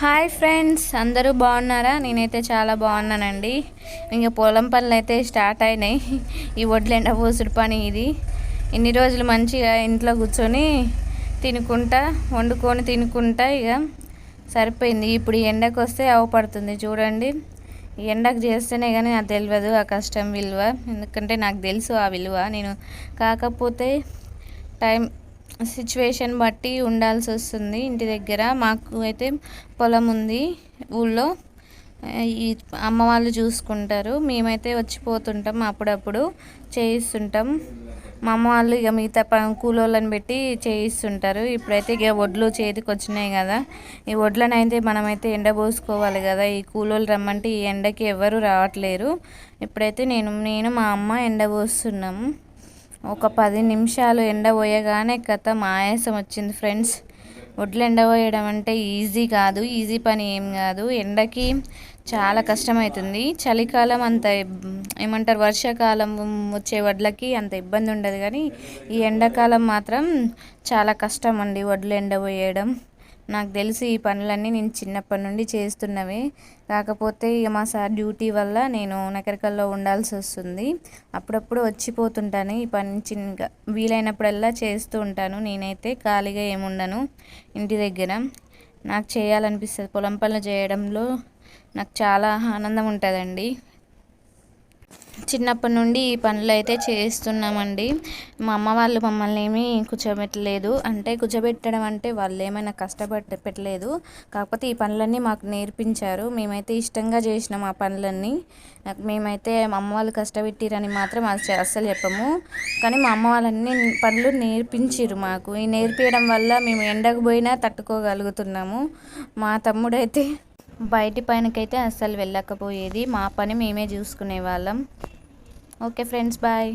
Hi friends అందరూ బాగున్నారా? నేనైతే చాలా బాగున్నానండి. ఇంకా పొలం పనులు అయితే స్టార్ట్ అయినాయి. ఈ వడ్లు ఎండపోసుడు పని ఇది. ఇన్ని రోజులు మంచిగా ఇంట్లో కూర్చొని తినుకుంటా వండుకొని తినుకుంటా ఇక సరిపోయింది. ఇప్పుడు ఈ ఎండకు వస్తే అవపడుతుంది చూడండి. ఈ ఎండకు చేస్తేనే కానీ నాకు తెలియదు ఆ కష్టం విలువ. ఎందుకంటే నాకు తెలుసు ఆ విలువ. నేను కాకపోతే టైం సిచ్యువేషన్ బట్టి ఉండాల్సి వస్తుంది ఇంటి దగ్గర. మాకు అయితే పొలం ఉంది ఊళ్ళో. ఈ అమ్మ వాళ్ళు చూసుకుంటారు. మేమైతే వచ్చిపోతుంటాం అప్పుడప్పుడు చేయిస్తుంటాం. మా అమ్మ వాళ్ళు ఇక మిగతా ప కూలోళ్ళని పెట్టి చేయిస్తుంటారు. ఇప్పుడైతే ఇక వడ్లు చేతికి వచ్చినాయి కదా. ఈ వడ్లను అయితే మనమైతే ఎండబోసుకోవాలి కదా. ఈ కూలోళ్ళు రమ్మంటే ఈ ఎండకి ఎవరు రావట్లేరు. ఇప్పుడైతే నేను నేను మా అమ్మ ఎండబోస్తున్నాము ఒక పది నిమిషాలు ఎండబోయగానే కథం కథ ఆయాసం వచ్చింది ఫ్రెండ్స్. వడ్లు ఎండబోయడం అంటే ఈజీ కాదు ఈజీ పని ఏం కాదు. ఎండకి చాలా కష్టమవుతుంది చలికాలం అంత ఏమంటారు వర్షాకాలం వచ్చే వడ్లకి అంత ఇబ్బంది ఉండదు కానీ ఈ ఎండాకాలం మాత్రం చాలా కష్టం అండి వడ్లు ఎండబోయడం. నాకు తెలిసి ఈ పనులన్నీ నేను చిన్నప్పటి నుండి చేస్తున్నవి. కాకపోతే ఇక మా సార్ డ్యూటీ వల్ల నేను నకరికల్లో ఉండాల్సి వస్తుంది. అప్పుడప్పుడు వచ్చిపోతుంటాను. ఈ పని చిన్న వీలైనప్పుడల్లా చేస్తూ ఉంటాను. నేనైతే ఖాళీగా ఏముండను ఇంటి దగ్గర. నాకు చేయాలనిపిస్తుంది. పొలం పనులు చేయడంలో నాకు చాలా ఆనందం ఉంటుందండి. చిన్నప్పటి నుండి ఈ పనులు అయితే చేస్తున్నామండి. మా అమ్మ వాళ్ళు మమ్మల్ని ఏమీ కూర్చోబెట్టలేదు. అంటే కూర్చోబెట్టడం అంటే వాళ్ళు ఏమైనా కష్టపడి పెట్టలేదు. కాకపోతే ఈ పనులన్నీ మాకు నేర్పించారు. మేమైతే ఇష్టంగా చేసినాం ఆ పనులన్నీ. మేమైతే మా అమ్మ వాళ్ళు కష్టపెట్టిరని మాత్రం అస్సలు చెప్పము. కానీ మా అమ్మ వాళ్ళన్ని పనులు నేర్పించారు మాకు. ఈ నేర్పించడం వల్ల మేము ఎండకు పోయినా తట్టుకోగలుగుతున్నాము. మా తమ్ముడైతే బయటి పైనకైతే అస్సలు వెళ్ళకపోయేది. మా పని మేమే చూసుకునే వాళ్ళం ఓకే ఫ్రెండ్స్ బాయ్.